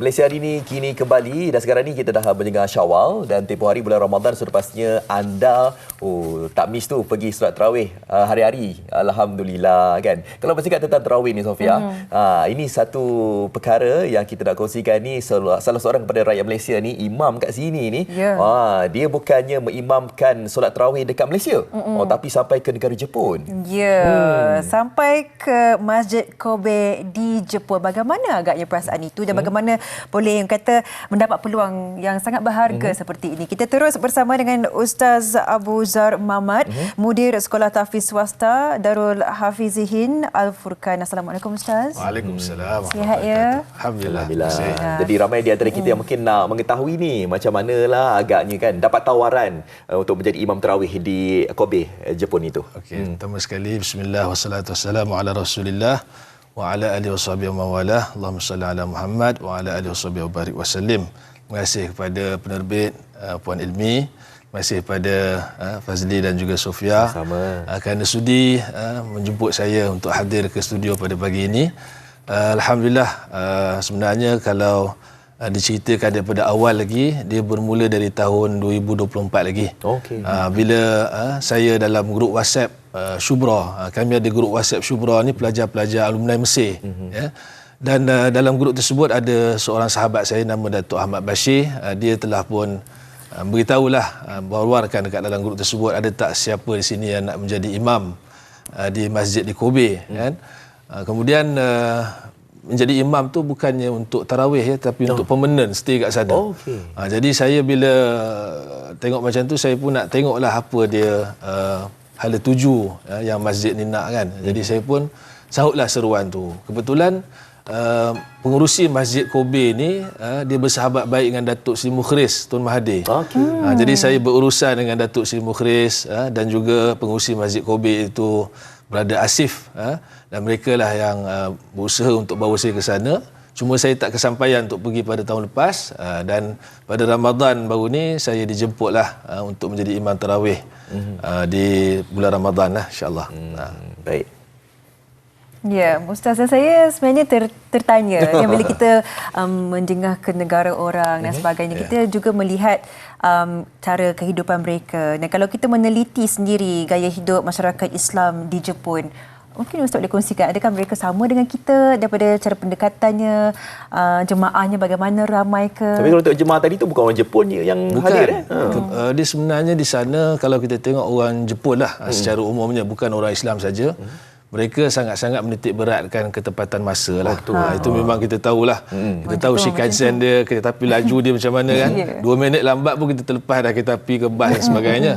Malaysia hari ini kini kembali dan sekarang ni kita dah menjengah Syawal dan tempoh hari bulan Ramadan sudah pastinya anda oh tak miss tu pergi solat tarawih uh, hari-hari alhamdulillah kan. Kalau bercakap tentang tarawih ni Sofia, mm-hmm. uh, ini satu perkara yang kita nak kongsikan ni salah, salah seorang kepada rakyat Malaysia ni imam kat sini ni yeah. uh, dia bukannya mengimamkan solat tarawih dekat Malaysia mm-hmm. oh tapi sampai ke negara Jepun. Ya, yeah. hmm. sampai ke Masjid Kobe di Jepun. Bagaimana agaknya perasaan itu dan mm. bagaimana boleh yang kata mendapat peluang yang sangat berharga mm-hmm. seperti ini. Kita terus bersama dengan Ustaz Abu Zar Mamat, mm-hmm. Mudir Sekolah Tafiz Swasta Darul Hafizihin Al-Furqan. Assalamualaikum Ustaz. Waalaikumsalam. Sihat ya? Alhamdulillah. Alhamdulillah. Jadi ramai di antara kita mm. yang mungkin nak mengetahui ni macam manalah agaknya kan dapat tawaran uh, untuk menjadi imam tarawih di Kobe, uh, Jepun itu. Okey, hmm. pertama sekali bismillah wassalatu wassalamu ala Rasulillah wa ala alihi washabihi wa wala. Allahumma salli ala Muhammad wa ala alihi washabihi wa barik wasallim. Terima kasih kepada penerbit uh, Puan Ilmi. Terima kasih kepada uh, Fazli dan juga Sofia Sama. Uh, kerana sudi uh, menjemput saya untuk hadir ke studio pada pagi ini. Uh, Alhamdulillah uh, sebenarnya kalau uh, diceritakan daripada awal lagi dia bermula dari tahun 2024 lagi. Okey. Uh, bila uh, saya dalam grup WhatsApp uh, Shubra, uh, kami ada grup WhatsApp Shubra ni pelajar-pelajar alumni Mesir mm-hmm. ya. Dan uh, dalam grup tersebut ada seorang sahabat saya nama Datuk Ahmad Bashir, uh, dia telah pun uh, beritahulah uh, berwarkan dekat dalam grup tersebut ada tak siapa di sini yang nak menjadi imam uh, di masjid di Kobe mm. kan. Uh, kemudian uh, menjadi imam tu bukannya untuk tarawih ya tapi oh. untuk permanent stay kat sana. Oh, okay. ha, jadi saya bila tengok macam tu saya pun nak tengoklah apa dia uh, hala tuju ya, yang masjid ni nak kan. Hmm. Jadi saya pun sahutlah seruan tu. Kebetulan uh, pengurusi masjid Kobe ni uh, dia bersahabat baik dengan Datuk Sri Mukhris Tun Mahathir. Okay. Ha, jadi saya berurusan dengan Datuk Sri Mukhris uh, dan juga pengurusi masjid Kobe itu berada Asif uh, dan mereka lah yang uh, berusaha untuk bawa saya ke sana. Cuma saya tak kesampaian untuk pergi pada tahun lepas uh, dan pada Ramadan baru ni saya dijemputlah uh, untuk menjadi imam tarawih mm-hmm. uh, di bulan Ramadan lah insyaAllah. Mm, uh. Baik. Ya, Ustazah saya sebenarnya ter, tertanya yang bila kita um, menjengah ke negara orang dan sebagainya, yeah. kita juga melihat um, cara kehidupan mereka. Dan kalau kita meneliti sendiri gaya hidup masyarakat Islam di Jepun, mungkin Ustaz boleh kongsikan adakah mereka sama dengan kita daripada cara pendekatannya, uh, jemaahnya bagaimana ramai ke? Tapi kalau untuk jemaah tadi tu bukan orang Jepun je yang bukan. hadir eh? Hmm. Uh, dia sebenarnya di sana kalau kita tengok orang Jepun lah hmm. secara umumnya bukan orang Islam saja. Hmm mereka sangat-sangat menitik beratkan ketepatan masa lah. Oh, ha, itu memang kita tahulah. Hmm. Kita tahu Shinkansen dia, kereta api laju dia macam mana kan. yeah. Dua minit lambat pun kita terlepas dah kereta api ke bas dan sebagainya.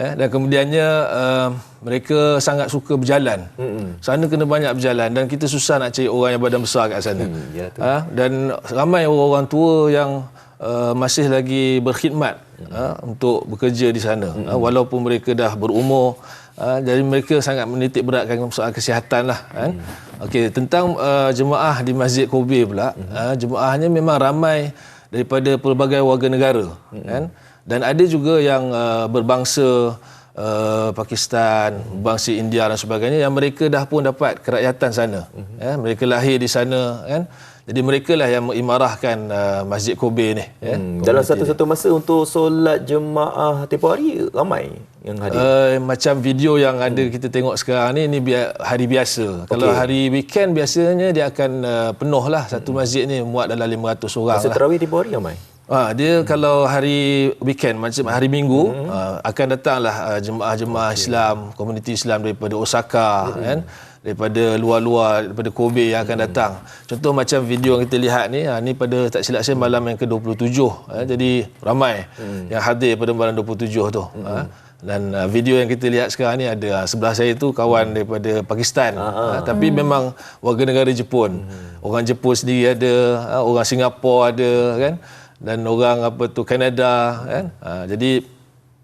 Eh, dan kemudiannya uh, mereka sangat suka berjalan. Hmm. Sana kena banyak berjalan dan kita susah nak cari orang yang badan besar kat sana. Hmm, ya, ha? Dan ramai orang-orang tua yang uh, masih lagi berkhidmat hmm. uh, untuk bekerja di sana. Hmm. Uh, walaupun mereka dah berumur Uh, jadi mereka sangat menitik beratkan soal kesihatan lah kan. Hmm. Okey tentang uh, jemaah di Masjid Kobe pula, hmm. uh, jemaahnya memang ramai daripada pelbagai warga negara hmm. kan. Dan ada juga yang uh, berbangsa uh, Pakistan, bangsa India dan sebagainya yang mereka dah pun dapat kerakyatan sana. Hmm. Ya, mereka lahir di sana kan. Jadi mereka lah yang mengimarahkan uh, Masjid Kobe ni. Ya. Hmm. Dalam satu-satu masa untuk solat jemaah tempoh hari ramai yang hadir. Uh, macam video yang ada hmm. kita tengok sekarang ni, ini hari biasa. Okay. Kalau hari weekend biasanya dia akan uh, penuh lah satu hmm. masjid ni muat dalam 500 orang Masa lah. terawih tempoh hari ramai? Ha, dia hmm. kalau hari weekend macam hari minggu hmm. uh, akan datanglah uh, jemaah-jemaah okay. Islam, komuniti Islam daripada Osaka hmm. kan daripada luar-luar daripada Kobe yang akan hmm. datang. Contoh macam video yang kita lihat ni, ha, ni pada tak silap saya malam yang ke-27. Ha, jadi ramai hmm. yang hadir pada malam 27 tu. Hmm. Ha. Dan uh, video yang kita lihat sekarang ni ada uh, sebelah saya tu kawan hmm. daripada Pakistan. Ha, tapi hmm. memang warga negara Jepun. Hmm. Orang Jepun sendiri ada, ha, orang Singapura ada kan. Dan orang apa tu Kanada kan. Ha, jadi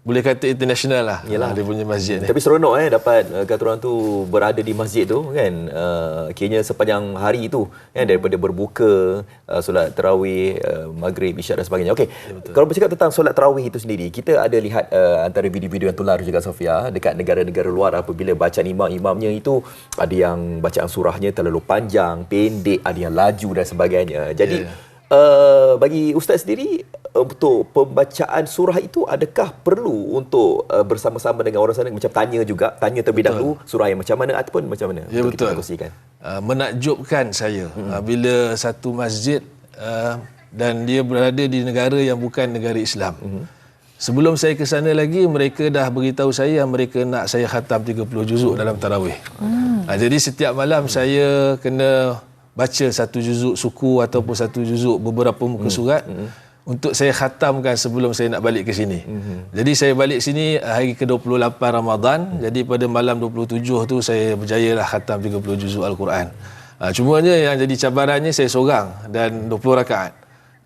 boleh kata international lah Yalah. dia punya masjid ni. Tapi seronok eh dapat uh, kata orang tu berada di masjid tu kan. Uh, kayaknya sepanjang hari itu kan daripada berbuka uh, solat tarawih, uh, maghrib, isyak dan sebagainya. Okey. Ya, kalau bercakap tentang solat tarawih itu sendiri, kita ada lihat uh, antara video-video yang tular juga Sofia dekat negara-negara luar apabila bacaan imam-imamnya itu ada yang bacaan surahnya terlalu panjang, pendek, ada yang laju dan sebagainya. Jadi yeah uh, bagi ustaz sendiri uh, untuk pembacaan surah itu adakah perlu untuk uh, bersama-sama dengan orang sana macam tanya juga tanya terlebih dahulu surah yang macam mana ataupun macam mana Ya betul. kita kongsikan. Uh, menakjubkan saya hmm. uh, bila satu masjid uh, dan dia berada di negara yang bukan negara Islam. Hmm. Sebelum saya ke sana lagi mereka dah beritahu saya yang mereka nak saya khatam 30 juzuk dalam tarawih. Hmm. Uh, jadi setiap malam saya kena baca satu juzuk suku ataupun satu juzuk beberapa muka surat. Hmm untuk saya khatamkan sebelum saya nak balik ke sini. Mm-hmm. Jadi saya balik sini uh, hari ke-28 Ramadan. Mm-hmm. Jadi pada malam 27 tu saya berjaya lah khatam 30 juzuk Al-Quran. Uh, cumanya yang jadi cabarannya saya seorang dan 20 rakaat.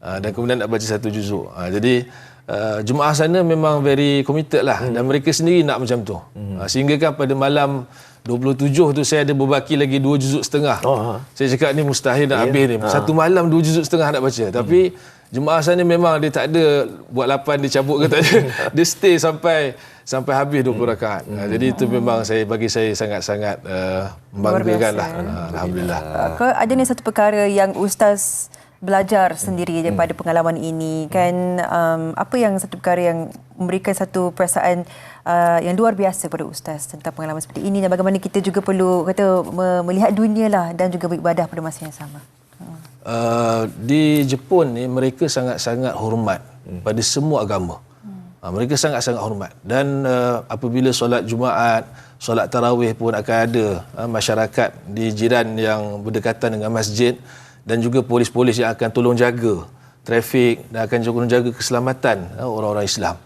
Uh, dan kemudian nak baca satu juzuk. Uh, jadi uh, jemaah sana memang very committed lah mm-hmm. dan mereka sendiri nak macam tu. Mm-hmm. Uh, sehingga kan pada malam 27 tu saya ada berbaki lagi dua juzuk setengah. Oh, ha. Saya cakap ni mustahil nak yeah. habis ni. Satu malam dua juzuk setengah nak baca. Tapi jemaah sana memang dia tak ada buat lapan dia cabut ke tak ada. dia stay sampai sampai habis 20 rakaat. Hmm. Jadi itu memang saya bagi saya sangat-sangat uh, membanggakan lah. Uh, Alhamdulillah. Uh, ada ni satu perkara yang ustaz belajar sendiri daripada pengalaman ini kan um, apa yang satu perkara yang memberikan satu perasaan uh, yang luar biasa pada ustaz tentang pengalaman seperti ini dan bagaimana kita juga perlu kata melihat dunia lah dan juga beribadah pada masa yang sama. Uh, di Jepun ni mereka sangat-sangat hormat hmm. pada semua agama. Hmm. Uh, mereka sangat-sangat hormat dan uh, apabila solat Jumaat, solat tarawih pun akan ada uh, masyarakat di jiran yang berdekatan dengan masjid dan juga polis-polis yang akan tolong jaga trafik dan akan tolong jaga keselamatan uh, orang-orang Islam.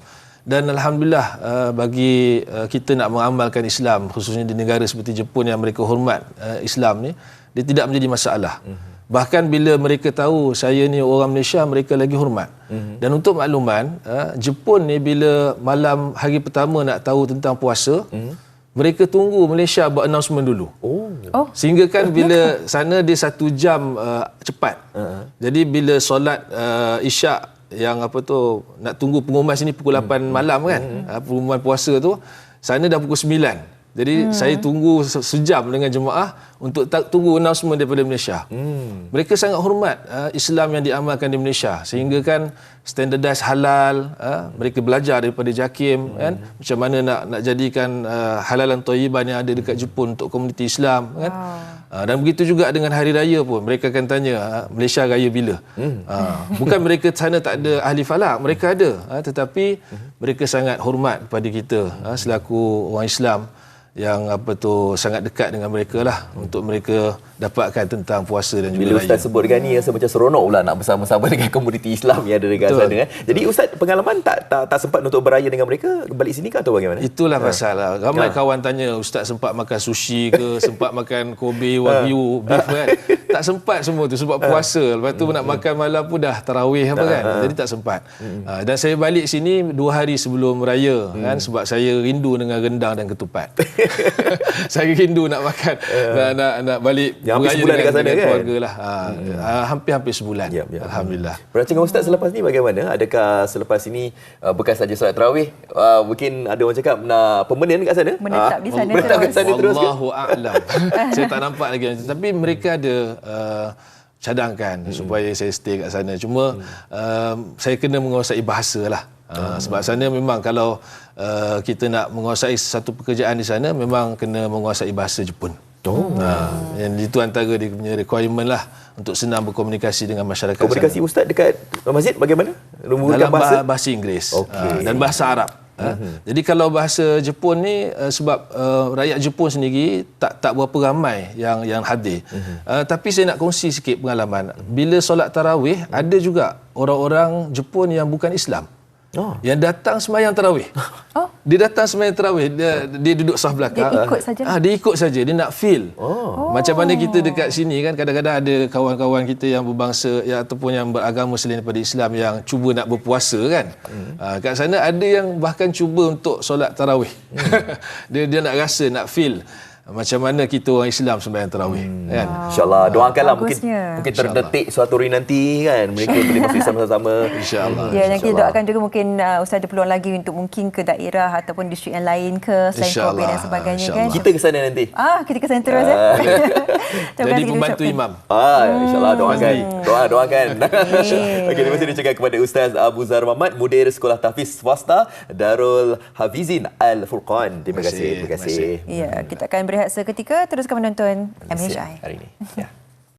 Dan alhamdulillah uh, bagi uh, kita nak mengamalkan Islam khususnya di negara seperti Jepun yang mereka hormat uh, Islam ni dia tidak menjadi masalah. Hmm. Bahkan bila mereka tahu saya ni orang Malaysia, mereka lagi hormat. Mm-hmm. Dan untuk makluman, Jepun ni bila malam hari pertama nak tahu tentang puasa, mm-hmm. mereka tunggu Malaysia buat announcement dulu. Oh. oh. Sehingga kan bila sana dia satu jam uh, cepat. Uh-huh. Jadi bila solat uh, isyak yang apa tu nak tunggu pengumuman sini pukul 8 mm-hmm. malam kan, mm-hmm. pengumuman puasa tu, sana dah pukul 9. Jadi hmm. saya tunggu sejam dengan jemaah untuk tunggu announcement daripada Malaysia. Hmm. Mereka sangat hormat uh, Islam yang diamalkan di Malaysia sehingga kan standardized halal uh, mereka belajar daripada JAKIM hmm. kan macam mana nak nak jadikan uh, halalan thayyiban yang ada dekat Jepun untuk komuniti Islam kan. Wow. Uh, dan begitu juga dengan hari raya pun mereka akan tanya uh, Malaysia raya bila. Hmm. Uh, bukan mereka sana tak ada ahli falak, mereka ada uh, tetapi hmm. mereka sangat hormat kepada kita uh, selaku orang Islam yang apa tu sangat dekat dengan mereka lah. Untuk mereka dapatkan tentang puasa dan juga Bila Ustaz sebut dengan ni rasa macam seronok pula nak bersama-sama dengan komuniti Islam yang ada dekat Betul. sana. Eh. Jadi Ustaz pengalaman tak, tak tak sempat untuk beraya dengan mereka balik sini ke atau bagaimana? Itulah ha. masalah. Ramai ha. kawan tanya Ustaz sempat makan sushi ke, sempat makan Kobe, Wagyu, ha. beef kan? tak sempat semua tu sebab puasa. Lepas tu hmm. nak makan malam pun dah tarawih apa kan. Ha. Jadi tak sempat. Hmm. Ha. Dan saya balik sini dua hari sebelum raya hmm. kan sebab saya rindu dengan rendang dan ketupat. saya rindu nak makan uh, nak, nak nak balik ya, hampir sebulan dekat sana kan? keluarga lah. Ha, hmm. ha, hampir-hampir sebulan. Yep, yep. Alhamdulillah. Perancangan Ustaz selepas ni bagaimana? Adakah selepas ini uh, bukan saja solat terawih uh, mungkin ada orang cakap nak permanent dekat sana? Menetap di sana menetap terus, sana terus Allahu a'lam. Saya tak nampak lagi. Tapi mereka ada uh, cadangkan hmm. supaya saya stay kat sana. Cuma hmm. uh, saya kena menguasai bahasa lah. Uh, sebab sana memang kalau uh, kita nak menguasai satu pekerjaan di sana memang kena menguasai bahasa Jepun. Oh. Uh, yang itu antara dia punya requirement lah untuk senang berkomunikasi dengan masyarakat Komunikasi sana. ustaz dekat masjid bagaimana? Dalam bahasa bahasa Inggeris okay. uh, dan bahasa Arab. Uh-huh. Jadi kalau bahasa Jepun ni uh, sebab uh, rakyat Jepun sendiri tak tak berapa ramai yang yang hadir. Uh-huh. Uh, tapi saya nak kongsi sikit pengalaman. Bila solat tarawih uh-huh. ada juga orang-orang Jepun yang bukan Islam. Oh. Yang datang semayang tarawih. Oh. Dia datang semayang tarawih, dia, dia duduk sah belakang. Dia ikut saja. Ah, dia ikut saja, dia nak feel. Oh. Macam mana kita dekat sini kan kadang-kadang ada kawan-kawan kita yang berbangsa ya, ataupun yang beragama selain daripada Islam yang cuba nak berpuasa kan. Hmm. Ah, kat sana ada yang bahkan cuba untuk solat tarawih. Hmm. dia dia nak rasa, nak feel. Macam mana kita orang Islam sembahyang tarawih kan. InsyaAllah doakanlah mungkin Bagusnya. mungkin terdetik suatu hari nanti kan mereka boleh masuk Islam sama-sama. Insya-Allah. Ya, yang kita doakan juga mungkin uh, Ustaz ada peluang lagi untuk mungkin ke daerah ataupun distrik yang lain ke selain COVID dan sebagainya kan. insyaAllah. Kita ke sana nanti. Ah, kita ke sana terus ya. Terima Jadi ucapkan. imam. Ah, insyaAllah doakan. Hmm. Doa, doakan. Okey, terima kasih diucapkan kepada Ustaz Abu Zar Muhammad, Mudir Sekolah Tahfiz Swasta Darul Hafizin Al-Furqan. Terima kasih. Terima kasih. Ya, kita akan berehat seketika teruskan menonton MHI. Hari ini. Ya.